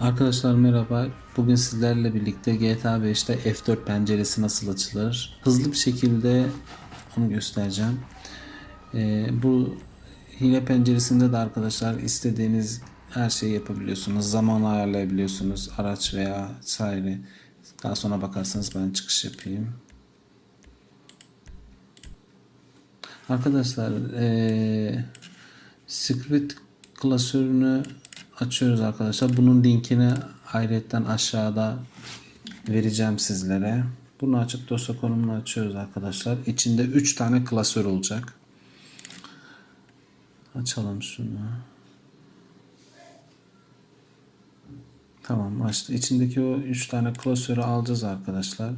Arkadaşlar merhaba. Bugün sizlerle birlikte GTA 5'te F4 penceresi nasıl açılır? Hızlı bir şekilde onu göstereceğim. Ee, bu hile penceresinde de arkadaşlar istediğiniz her şeyi yapabiliyorsunuz. Zaman ayarlayabiliyorsunuz. Araç veya saire. Daha sonra bakarsanız ben çıkış yapayım. Arkadaşlar eee script klasörünü açıyoruz arkadaşlar. Bunun linkini ayrıyetten aşağıda vereceğim sizlere. Bunu açıp dosya konumunu açıyoruz arkadaşlar. İçinde 3 tane klasör olacak. Açalım şunu. Tamam açtı. İçindeki o 3 tane klasörü alacağız arkadaşlar.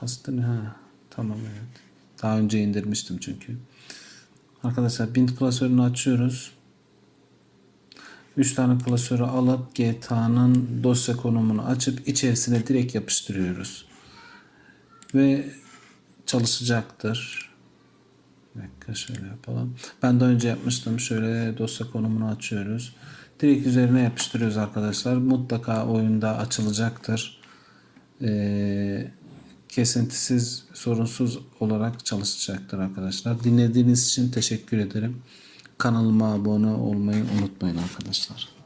Kastı ne? Ha, tamam evet. Daha önce indirmiştim çünkü. Arkadaşlar bint klasörünü açıyoruz. 3 tane klasörü alıp GTA'nın dosya konumunu açıp içerisine direkt yapıştırıyoruz. Ve çalışacaktır. Bir dakika şöyle yapalım. Ben daha önce yapmıştım. Şöyle dosya konumunu açıyoruz. Direkt üzerine yapıştırıyoruz arkadaşlar. Mutlaka oyunda açılacaktır. Ee, kesintisiz, sorunsuz olarak çalışacaktır arkadaşlar. Dinlediğiniz için teşekkür ederim. Kanalıma abone olmayı unutmayın arkadaşlar.